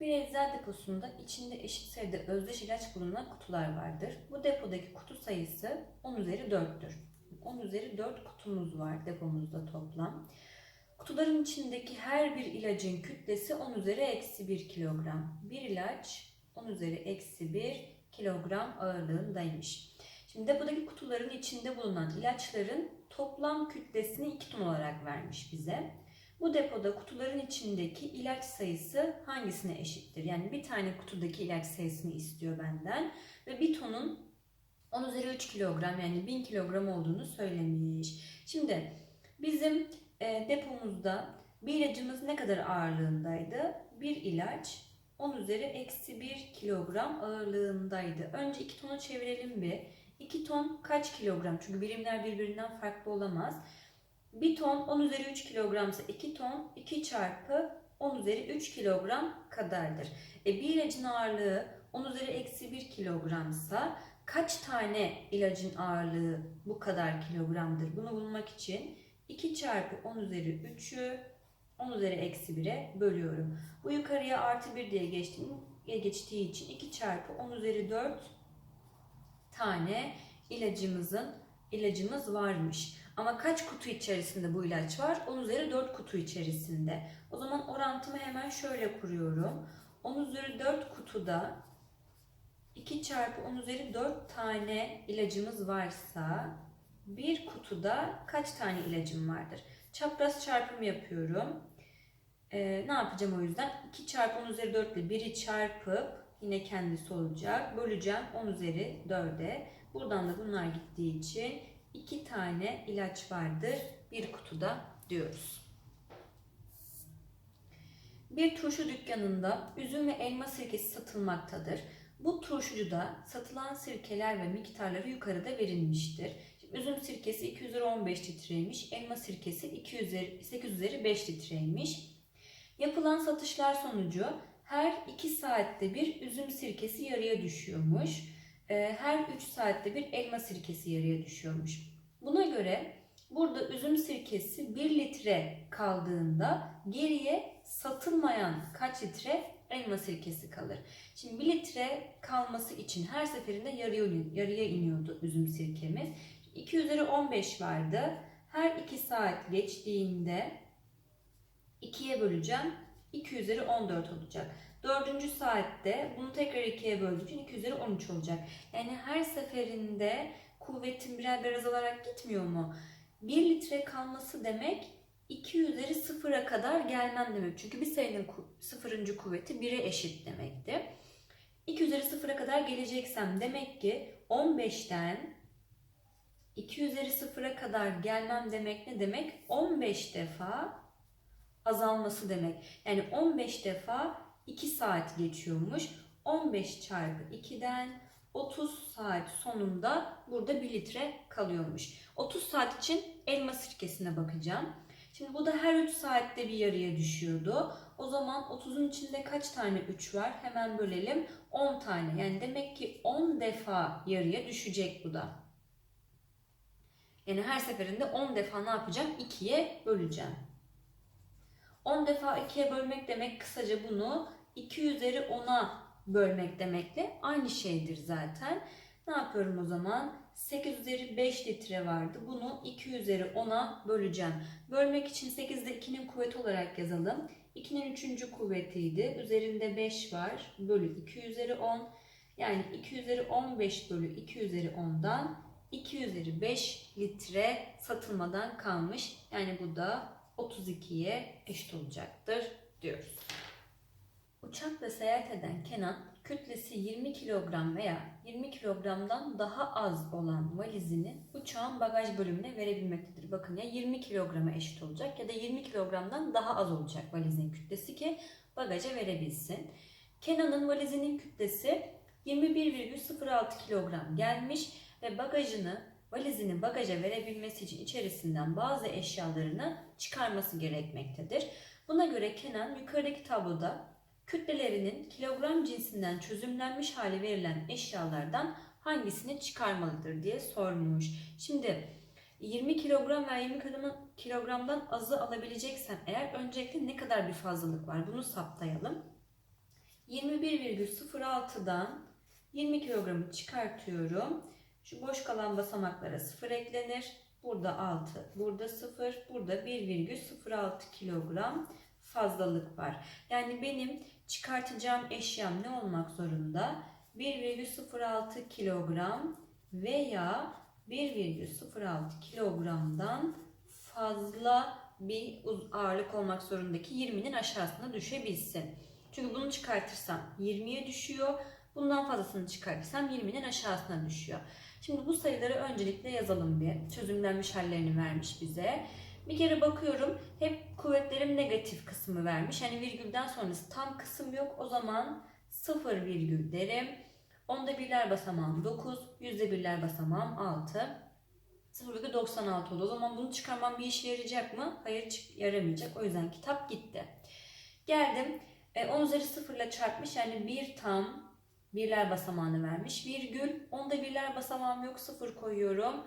Bir eczacı deposunda içinde eşit sayıda özdeş ilaç bulunan kutular vardır. Bu depodaki kutu sayısı 10 üzeri 4'tür. 10 üzeri 4 kutumuz var depomuzda toplam. Kutuların içindeki her bir ilacın kütlesi 10 üzeri eksi 1 kilogram. Bir ilaç 10 üzeri eksi 1 kilogram ağırlığındaymış. Şimdi depodaki kutuların içinde bulunan ilaçların toplam kütlesini 2 ton olarak vermiş bize. Bu depoda kutuların içindeki ilaç sayısı hangisine eşittir? Yani bir tane kutudaki ilaç sayısını istiyor benden ve bir tonun 10 üzeri 3 kilogram yani 1000 kilogram olduğunu söylemiş. Şimdi bizim e, depomuzda bir ilacımız ne kadar ağırlığındaydı? Bir ilaç 10 üzeri eksi 1 kilogram ağırlığındaydı. Önce 2 tonu çevirelim bir. 2 ton kaç kilogram? Çünkü birimler birbirinden farklı olamaz. 1 ton 10 üzeri 3 kilogramsa 2 ton 2 çarpı 10 üzeri 3 kilogram kadardır. E, bir ilacın ağırlığı 10 üzeri eksi 1 kilogramsa kaç tane ilacın ağırlığı bu kadar kilogramdır? Bunu bulmak için 2 çarpı 10 üzeri 3'ü 10 üzeri eksi 1'e bölüyorum. Bu yukarıya artı 1 diye geçtiği için 2 çarpı 10 üzeri 4 tane ilacımızın ilacımız varmış. Ama kaç kutu içerisinde bu ilaç var? 10 üzeri 4 kutu içerisinde. O zaman orantımı hemen şöyle kuruyorum. 10 üzeri 4 kutuda 2 çarpı 10 üzeri 4 tane ilacımız varsa bir kutuda kaç tane ilacım vardır? Çapraz çarpım yapıyorum. Ee, ne yapacağım o yüzden? 2 çarpı 10 üzeri 4 ile 1'i çarpıp yine kendisi olacak. Böleceğim 10 üzeri 4'e. Buradan da bunlar gittiği için 2 tane ilaç vardır bir kutuda diyoruz. Bir turşu dükkanında üzüm ve elma sirkesi satılmaktadır. Bu turşucuda satılan sirkeler ve miktarları yukarıda verilmiştir. Üzüm sirkesi 2 üzeri 15 litreymiş, elma sirkesi 2 üzeri, 8 üzeri 5 litreymiş. Yapılan satışlar sonucu her 2 saatte bir üzüm sirkesi yarıya düşüyormuş. Ee, Her 3 saatte bir elma sirkesi yarıya düşüyormuş. Buna göre burada üzüm sirkesi 1 litre kaldığında geriye satılmayan kaç litre elma sirkesi kalır? Şimdi 1 litre kalması için her seferinde yarıya, yarıya iniyordu üzüm sirkemiz. 2 üzeri 15 vardı. Her 2 saat geçtiğinde 2'ye böleceğim. 2 üzeri 14 olacak. Dördüncü saatte bunu tekrar 2'ye böldüğüm için 2 üzeri 13 olacak. Yani her seferinde kuvvetin birer birer azalarak gitmiyor mu? 1 litre kalması demek 2 üzeri sıfıra kadar gelmem demek. Çünkü bir sayının ku- sıfırıncı kuvveti 1'e eşit demekti. 2 üzeri sıfıra kadar geleceksem demek ki 15'ten 2 üzeri sıfıra kadar gelmem demek ne demek? 15 defa azalması demek. Yani 15 defa 2 saat geçiyormuş. 15 çarpı 2'den 30 saat sonunda burada 1 litre kalıyormuş. 30 saat için elma sirkesine bakacağım. Şimdi bu da her 3 saatte bir yarıya düşüyordu. O zaman 30'un içinde kaç tane 3 var? Hemen bölelim. 10 tane. Yani demek ki 10 defa yarıya düşecek bu da. Yani her seferinde 10 defa ne yapacağım? 2'ye böleceğim. 10 defa 2'ye bölmek demek kısaca bunu 2 üzeri 10'a bölmek demekle aynı şeydir zaten. Ne yapıyorum o zaman? 8 üzeri 5 litre vardı. Bunu 2 üzeri 10'a böleceğim. Bölmek için 8'de 2'nin kuvveti olarak yazalım. 2'nin 3. kuvvetiydi. Üzerinde 5 var. Bölü 2 üzeri 10. Yani 2 üzeri 15 bölü 2 üzeri 10'dan 2 üzeri 5 litre satılmadan kalmış. Yani bu da 32'ye eşit olacaktır diyoruz. Uçakla seyahat eden Kenan kütlesi 20 kilogram veya 20 kilogramdan daha az olan valizini uçağın bagaj bölümüne verebilmektedir. Bakın ya 20 kilograma eşit olacak ya da 20 kilogramdan daha az olacak valizin kütlesi ki bagaja verebilsin. Kenan'ın valizinin kütlesi 21,06 kilogram gelmiş ve bagajını valizini bagaja verebilmesi için içerisinden bazı eşyalarını çıkarması gerekmektedir. Buna göre Kenan yukarıdaki tabloda kütlelerinin kilogram cinsinden çözümlenmiş hale verilen eşyalardan hangisini çıkarmalıdır diye sormuş. Şimdi 20 kilogram veya 20 kilogramdan- azı alabileceksem eğer öncelikle ne kadar bir fazlalık var bunu saptayalım. 21,06'dan 20 kilogramı çıkartıyorum. Şu boş kalan basamaklara 0 eklenir. Burada 6, burada 0, burada 1,06 kilogram fazlalık var. Yani benim çıkartacağım eşyam ne olmak zorunda? 1,06 kilogram veya 1,06 kilogramdan fazla bir ağırlık olmak zorundaki 20'nin aşağısına düşebilsin. Çünkü bunu çıkartırsam 20'ye düşüyor. Bundan fazlasını çıkartırsam 20'nin aşağısına düşüyor. Şimdi bu sayıları öncelikle yazalım bir. Çözümlenmiş hallerini vermiş bize. Bir kere bakıyorum hep kuvvetlerim negatif kısmı vermiş. Yani virgülden sonrası tam kısım yok. O zaman 0 virgül derim. Onda birler basamağım 9, yüzde birler basamağım 6. 0,96 oldu. O zaman bunu çıkarmam bir işe yarayacak mı? Hayır yaramayacak. O yüzden kitap gitti. Geldim. E, 10 üzeri 0 ile çarpmış. Yani bir tam birler basamağını vermiş. Virgül. Onda birler basamağım yok. 0 koyuyorum.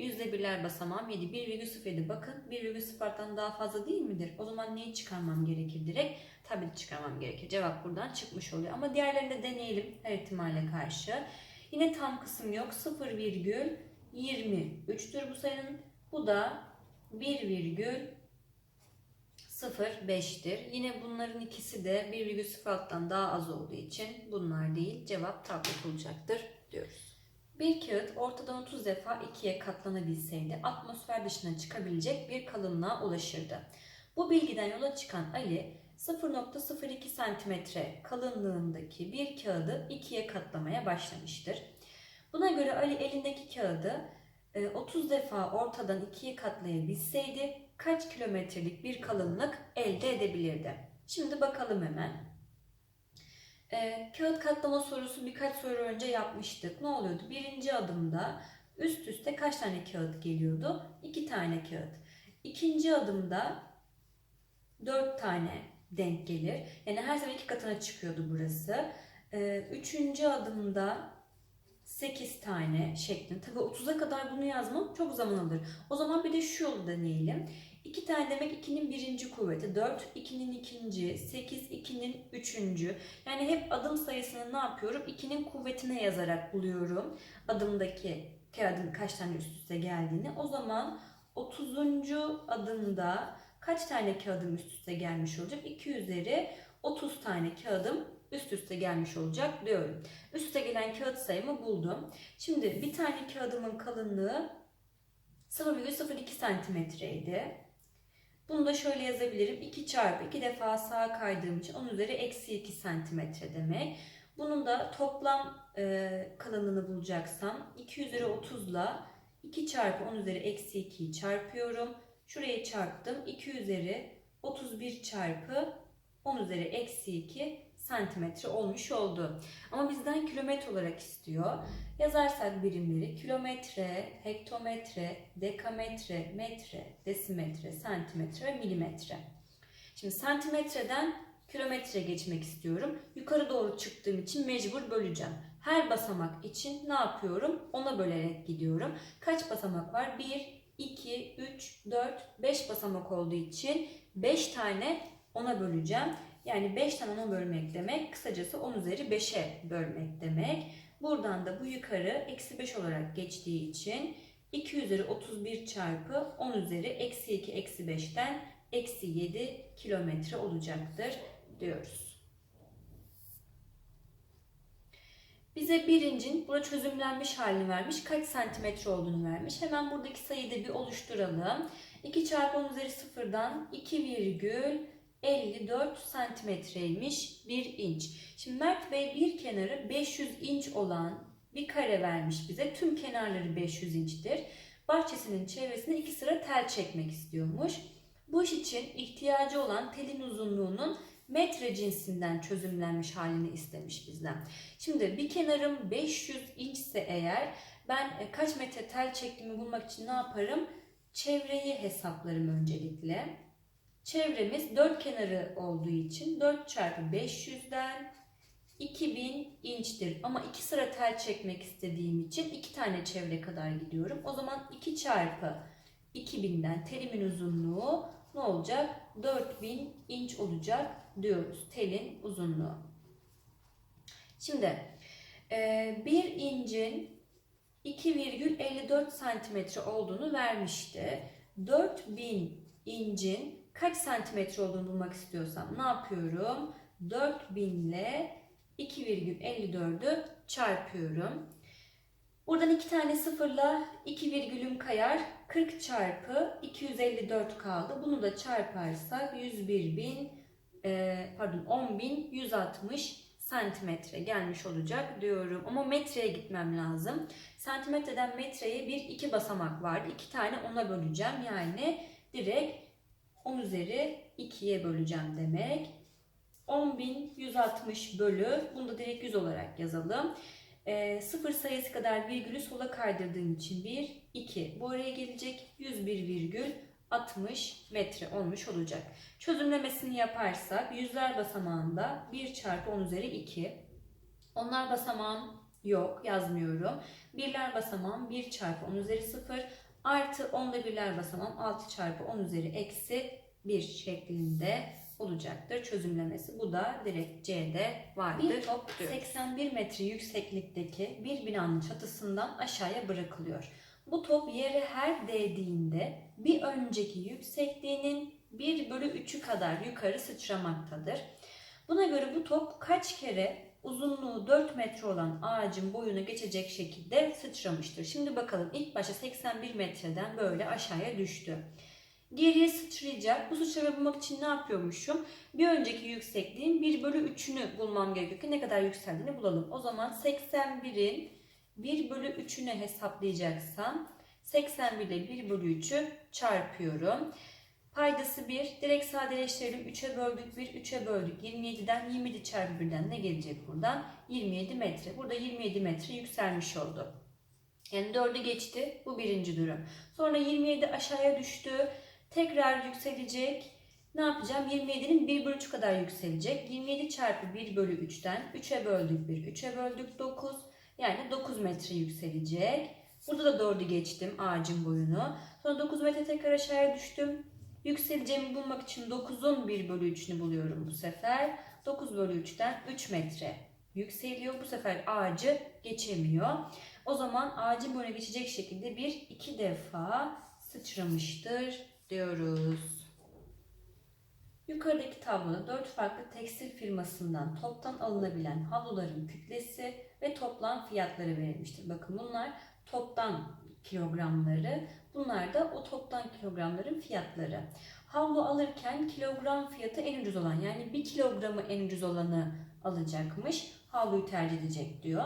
Yüzde birler basamağım 7. 1,07 bakın 1,0'dan daha fazla değil midir? O zaman neyi çıkarmam gerekir direkt? Tabii çıkarmam gerekir. Cevap buradan çıkmış oluyor. Ama diğerlerini de deneyelim her ihtimale karşı. Yine tam kısım yok. 0,23'tür bu sayının. Bu da 1,05'tir. Yine bunların ikisi de 1,06'dan daha az olduğu için bunlar değil. Cevap tablet olacaktır diyoruz. Bir kağıt ortadan 30 defa ikiye katlanabilseydi atmosfer dışına çıkabilecek bir kalınlığa ulaşırdı. Bu bilgiden yola çıkan Ali 0.02 cm kalınlığındaki bir kağıdı ikiye katlamaya başlamıştır. Buna göre Ali elindeki kağıdı e, 30 defa ortadan ikiye katlayabilseydi kaç kilometrelik bir kalınlık elde edebilirdi? Şimdi bakalım hemen. Ee, kağıt katlama sorusu birkaç soru önce yapmıştık. Ne oluyordu? Birinci adımda üst üste kaç tane kağıt geliyordu? İki tane kağıt. İkinci adımda dört tane denk gelir. Yani her sefer iki katına çıkıyordu burası. Ee, üçüncü adımda 8 tane şeklinde. Tabii 30'a kadar bunu yazmam çok zaman alır. O zaman bir de şu yolu deneyelim. 2 tane demek 2'nin birinci kuvveti. 4, 2'nin ikinci. 8, 2'nin üçüncü. Yani hep adım sayısını ne yapıyorum? 2'nin kuvvetine yazarak buluyorum. Adımdaki kağıdın kaç tane üst üste geldiğini. O zaman 30. adımda kaç tane kağıdım üst üste gelmiş olacak? 2 üzeri 30 tane kağıdım üst üste gelmiş olacak diyorum. Üst üste gelen kağıt sayımı buldum. Şimdi bir tane kağıdımın kalınlığı 0,02 santimetreydi. Bunu da şöyle yazabilirim. 2 çarpı 2 defa sağa kaydığım için 10 üzeri eksi 2 santimetre demek. Bunun da toplam e, kalınlığını bulacaksam 2 üzeri 30 ile 2 çarpı 10 üzeri eksi 2'yi çarpıyorum. Şurayı çarptım. 2 üzeri 31 çarpı 10 üzeri eksi 2 santimetre olmuş oldu. Ama bizden kilometre olarak istiyor. Yazarsak birimleri kilometre, hektometre, dekametre, metre, desimetre, santimetre ve milimetre. Şimdi santimetreden kilometre geçmek istiyorum. Yukarı doğru çıktığım için mecbur böleceğim. Her basamak için ne yapıyorum? Ona bölerek gidiyorum. Kaç basamak var? 1, 2, 3, 4, 5 basamak olduğu için 5 tane ona böleceğim. Yani 5 tane 10 bölmek demek. Kısacası 10 üzeri 5'e bölmek demek. Buradan da bu yukarı eksi 5 olarak geçtiği için 2 üzeri 31 çarpı 10 üzeri eksi 2 eksi 5'ten eksi 7 kilometre olacaktır diyoruz. Bize birincin burada çözümlenmiş halini vermiş. Kaç santimetre olduğunu vermiş. Hemen buradaki sayıyı da bir oluşturalım. 2 çarpı 10 üzeri 0'dan 2 virgül 54 santimetreymiş 1 inç. Şimdi Mert Bey bir kenarı 500 inç olan bir kare vermiş bize. Tüm kenarları 500 inçtir. Bahçesinin çevresine iki sıra tel çekmek istiyormuş. Bu iş için ihtiyacı olan telin uzunluğunun metre cinsinden çözümlenmiş halini istemiş bizden. Şimdi bir kenarım 500 inçse eğer ben e, kaç metre tel çektiğimi bulmak için ne yaparım? Çevreyi hesaplarım öncelikle. Çevremiz dört kenarı olduğu için 4 çarpı 500'den 2000 inçtir. Ama iki sıra tel çekmek istediğim için iki tane çevre kadar gidiyorum. O zaman 2 çarpı 2000'den telimin uzunluğu ne olacak? 4000 inç olacak diyoruz telin uzunluğu. Şimdi e, bir incin 2,54 santimetre olduğunu vermişti. 4000 incin kaç santimetre olduğunu bulmak istiyorsam ne yapıyorum? 4000 ile 2,54'ü çarpıyorum. Buradan iki tane sıfırla 2 virgülüm kayar. 40 çarpı 254 kaldı. Bunu da çarparsak 101.000 e, pardon 10.160 santimetre gelmiş olacak diyorum. Ama metreye gitmem lazım. Santimetreden metreye bir iki basamak vardı. İki tane ona böleceğim. Yani direkt 10 üzeri 2'ye böleceğim demek. 10.160 bölü, bunu da direkt 100 olarak yazalım. E, sıfır sayısı kadar virgülü sola kaydırdığım için 1, 2. Bu araya gelecek 101 virgül 60 metre olmuş olacak. Çözümlemesini yaparsak yüzler basamağında 1 çarpı 10 üzeri 2. Onlar basamağım yok yazmıyorum. Birler basamağım 1 çarpı 10 üzeri 0 artı onda birler basamağım 6 çarpı 10 üzeri eksi 1 şeklinde olacaktır çözümlemesi. Bu da direkt C'de vardır. Bir top 81 metre yükseklikteki bir binanın çatısından aşağıya bırakılıyor. Bu top yere her değdiğinde bir önceki yüksekliğinin 1 bölü 3'ü kadar yukarı sıçramaktadır. Buna göre bu top kaç kere uzunluğu 4 metre olan ağacın boyunu geçecek şekilde sıçramıştır. Şimdi bakalım ilk başta 81 metreden böyle aşağıya düştü. Geriye sıçrayacak. Bu sıçramayı bulmak için ne yapıyormuşum? Bir önceki yüksekliğin 1 bölü 3'ünü bulmam gerekiyor ki ne kadar yükseldiğini bulalım. O zaman 81'in 1 bölü 3'üne hesaplayacaksam 81 ile 1 bölü 3'ü çarpıyorum. Paydası 1. Direkt sadeleştirelim. 3'e böldük 1, 3'e böldük. 27'den 27 çarpı 1'den ne gelecek buradan? 27 metre. Burada 27 metre yükselmiş oldu. Yani 4'ü geçti. Bu birinci durum. Sonra 27 aşağıya düştü. Tekrar yükselecek. Ne yapacağım? 27'nin 1 bölü 3 kadar yükselecek. 27 çarpı 1 bölü 3'ten 3'e böldük 1, 3'e böldük 9. Yani 9 metre yükselecek. Burada da 4'ü geçtim ağacın boyunu. Sonra 9 metre tekrar aşağıya düştüm. Yükseleceğimi bulmak için 9'un 1 bölü 3'ünü buluyorum bu sefer. 9 bölü 3'ten 3 metre yükseliyor. Bu sefer ağacı geçemiyor. O zaman ağacın boyuna geçecek şekilde bir iki defa sıçramıştır diyoruz. Yukarıdaki tabloda 4 farklı tekstil firmasından toptan alınabilen havluların kütlesi ve toplam fiyatları verilmiştir. Bakın bunlar toptan kilogramları, bunlar da o toptan kilogramların fiyatları. Havlu alırken kilogram fiyatı en ucuz olan yani 1 kilogramı en ucuz olanı alacakmış. Havluyu tercih edecek diyor.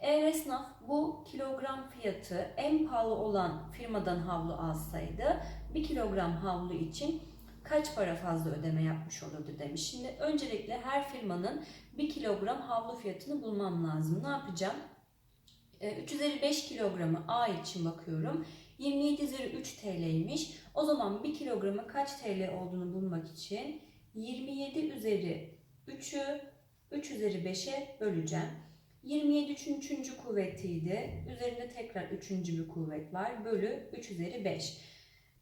Eğer esnaf bu kilogram fiyatı en pahalı olan firmadan havlu alsaydı 1 kilogram havlu için kaç para fazla ödeme yapmış olurdu demiş. Şimdi öncelikle her firmanın 1 kilogram havlu fiyatını bulmam lazım. Ne yapacağım? 3 üzeri 5 kilogramı A için bakıyorum. 27 üzeri 3 TL'ymiş. O zaman 1 kilogramı kaç TL olduğunu bulmak için 27 üzeri 3'ü 3 üzeri 5'e böleceğim. 27 3'ün 3. kuvvetiydi. Üzerinde tekrar 3. bir kuvvet var. Bölü 3 üzeri 5.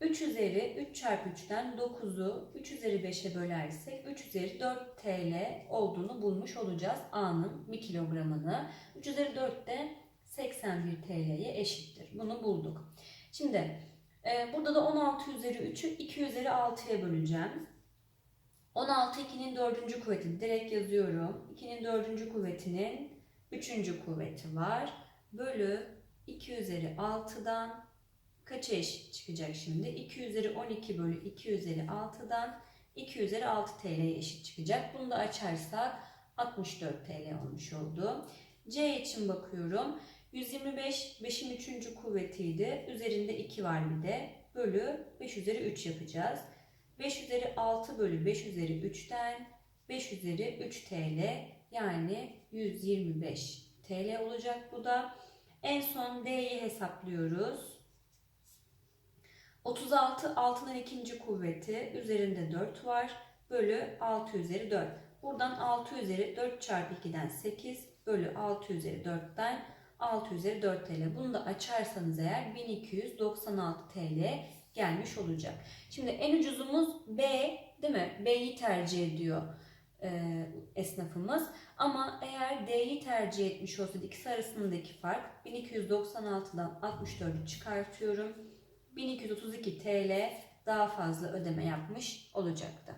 3 üzeri 3 çarpı 3'ten 9'u 3 üzeri 5'e bölersek 3 üzeri 4 TL olduğunu bulmuş olacağız. A'nın 1 kilogramını. 3 üzeri 4 de 81 TL'ye eşittir. Bunu bulduk. Şimdi e, burada da 16 üzeri 3'ü 2 üzeri 6'ya böleceğim. 16 2'nin 4. kuvveti direkt yazıyorum. 2'nin 4. kuvvetinin 3. kuvveti var. Bölü 2 üzeri 6'dan kaça eşit çıkacak şimdi? 2 üzeri 12 bölü 2 üzeri 6'dan 2 üzeri 6 TL'ye eşit çıkacak. Bunu da açarsak 64 TL olmuş oldu. C için bakıyorum. 125 5'in 3. kuvvetiydi. Üzerinde 2 var bir de. Bölü 5 üzeri 3 yapacağız. 5 üzeri 6 bölü 5 üzeri 3'ten 5 üzeri 3 TL yani 125 TL olacak bu da. En son D'yi hesaplıyoruz. 36 altının ikinci kuvveti üzerinde 4 var. Bölü 6 üzeri 4. Buradan 6 üzeri 4 çarpı 2'den 8 bölü 6 üzeri 4'ten 6 üzeri 4 TL. Bunu da açarsanız eğer 1296 TL gelmiş olacak. Şimdi en ucuzumuz B değil mi? B'yi tercih ediyor e, esnafımız. Ama eğer D'yi tercih etmiş olsaydı ikisi arasındaki fark 1296'dan 64'ü çıkartıyorum. 1232 TL daha fazla ödeme yapmış olacaktı.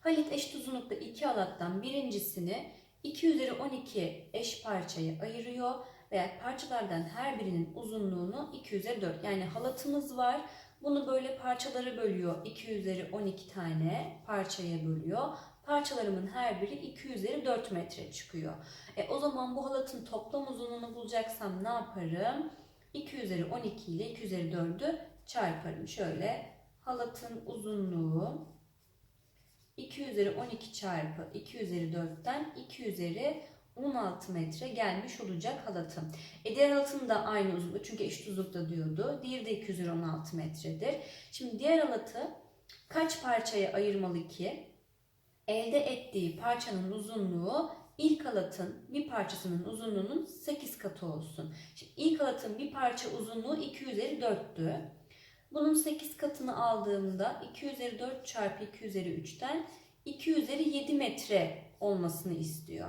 Halit eşit uzunlukta iki halattan birincisini 2 üzeri 12 eş parçaya ayırıyor veya parçalardan her birinin uzunluğunu 2 üzeri 4. Yani halatımız var. Bunu böyle parçalara bölüyor. 2 üzeri 12 tane parçaya bölüyor. Parçalarımın her biri 2 üzeri 4 metre çıkıyor. E, o zaman bu halatın toplam uzunluğunu bulacaksam ne yaparım? 2 üzeri 12 ile 2 üzeri 4'ü çarparım. Şöyle halatın uzunluğu 2 üzeri 12 çarpı 2 üzeri 4'ten 2 üzeri 16 metre gelmiş olacak halatım. E diğer halatım da aynı uzunluk çünkü eşit uzunlukta diyordu. Diğeri de 2 üzeri 16 metredir. Şimdi diğer halatı kaç parçaya ayırmalı ki? Elde ettiği parçanın uzunluğu ilk halatın bir parçasının uzunluğunun 8 katı olsun. Şimdi ilk halatın bir parça uzunluğu 2 üzeri 4'tü. Bunun 8 katını aldığımda 2 üzeri 4 çarpı 2 üzeri 3'ten 2 üzeri 7 metre olmasını istiyor.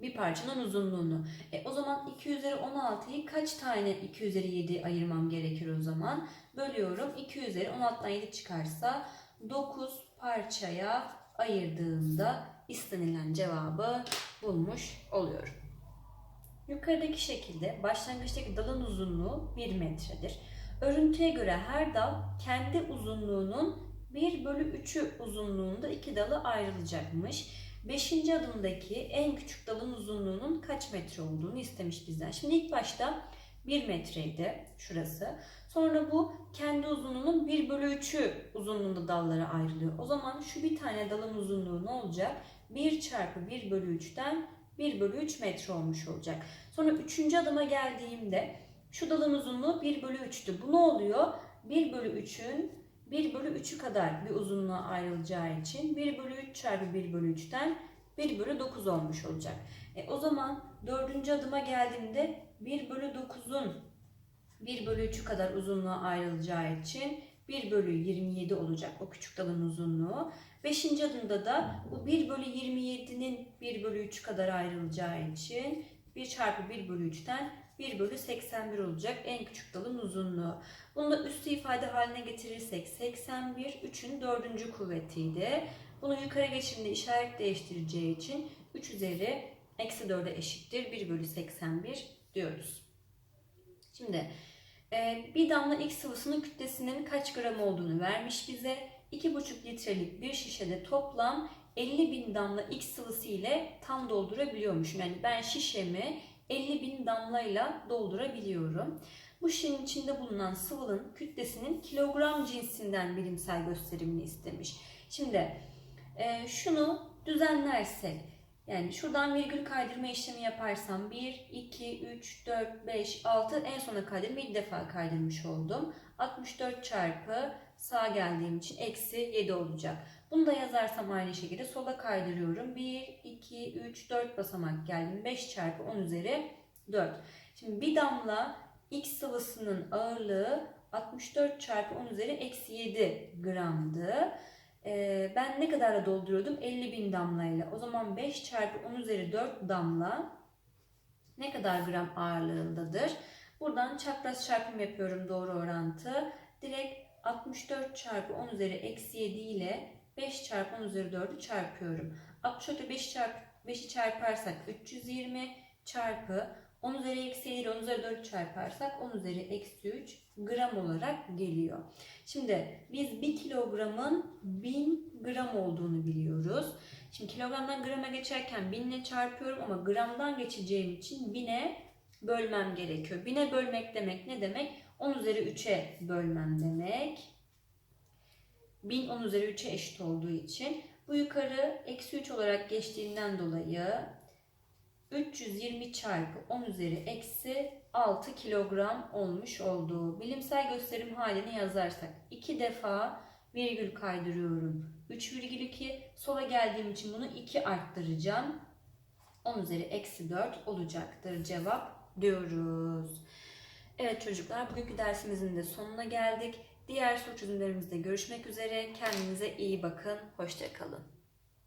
Bir parçanın uzunluğunu. E, o zaman 2 üzeri 16'yı kaç tane 2 üzeri 7 ayırmam gerekir o zaman? Bölüyorum. 2 üzeri 16'dan 7 çıkarsa 9 parçaya ayırdığımda istenilen cevabı bulmuş oluyorum. Yukarıdaki şekilde başlangıçtaki dalın uzunluğu 1 metredir. Örüntüye göre her dal kendi uzunluğunun 1 bölü 3'ü uzunluğunda iki dalı ayrılacakmış. Beşinci adımdaki en küçük dalın uzunluğunun kaç metre olduğunu istemiş bizden. Şimdi ilk başta 1 metreydi şurası. Sonra bu kendi uzunluğunun 1 bölü 3'ü uzunluğunda dallara ayrılıyor. O zaman şu bir tane dalın uzunluğu ne olacak? 1 çarpı 1 bölü 3'ten 1 bölü 3 metre olmuş olacak. Sonra üçüncü adıma geldiğimde şu dalın uzunluğu 1 bölü 3'tü. Bu ne oluyor? 1 bölü 3'ün 1 bölü 3'ü kadar bir uzunluğa ayrılacağı için 1 bölü 3 çarpı 1 bölü 3'ten 1 bölü 9 olmuş olacak. E, o zaman dördüncü adıma geldiğimde 1 bölü 9'un 1 bölü 3'ü kadar uzunluğa ayrılacağı için 1 bölü 27 olacak o küçük dalın uzunluğu. Beşinci adımda da bu 1 bölü 27'nin 1 bölü 3 kadar ayrılacağı için 1 çarpı 1 bölü 3'ten 1 bölü 81 olacak en küçük dalın uzunluğu. Bunu da üstü ifade haline getirirsek 81 3'ün dördüncü kuvvetiydi. Bunu yukarı geçimde işaret değiştireceği için 3 üzeri eksi 4'e eşittir 1 bölü 81 diyoruz. Şimdi e, bir damla X sıvısının kütlesinin kaç gram olduğunu vermiş bize. 2,5 litrelik bir şişede toplam 50 bin damla X sıvısı ile tam doldurabiliyormuşum. Yani ben şişemi 50 bin damlayla doldurabiliyorum. Bu şişenin içinde bulunan sıvının kütlesinin kilogram cinsinden bilimsel gösterimini istemiş. Şimdi e, şunu düzenlersek yani şuradan virgül kaydırma işlemi yaparsam 1, 2, 3, 4, 5, 6 en sona kaydırma bir defa kaydırmış oldum. 64 çarpı sağa geldiğim için eksi 7 olacak. Bunu da yazarsam aynı şekilde sola kaydırıyorum. 1, 2, 3, 4 basamak geldim. 5 çarpı 10 üzeri 4. Şimdi bir damla X sıvısının ağırlığı 64 çarpı 10 üzeri eksi 7 gramdı. Ee, ben ne kadara dolduruyordum? 50 bin damlayla. O zaman 5 çarpı 10 üzeri 4 damla ne kadar gram ağırlığındadır? Buradan çapraz çarpım yapıyorum doğru orantı. Direkt 64 çarpı 10 üzeri eksi 7 ile 5 çarpı 10 üzeri 4'ü çarpıyorum. 64'e 5 çarp, 5'i çarparsak 320 çarpı 10 üzeri eksi 7 ile 10 üzeri 4 çarparsak 10 üzeri eksi 3 gram olarak geliyor. Şimdi biz 1 kilogramın 1000 gram olduğunu biliyoruz. Şimdi kilogramdan grama geçerken 1000 ile çarpıyorum ama gramdan geçeceğim için 1000'e bölmem gerekiyor. 1000'e bölmek demek ne demek? 10 üzeri 3'e bölmem demek. 1000 10 üzeri 3'e eşit olduğu için bu yukarı eksi 3 olarak geçtiğinden dolayı 320 çarpı 10 üzeri eksi 6 kilogram olmuş olduğu bilimsel gösterim halini yazarsak 2 defa virgül kaydırıyorum. 3,2 sola geldiğim için bunu 2 arttıracağım. 10 üzeri eksi 4 olacaktır cevap diyoruz. Evet çocuklar bugünkü dersimizin de sonuna geldik. Diğer soru çözümlerimizde görüşmek üzere. Kendinize iyi bakın. Hoşçakalın.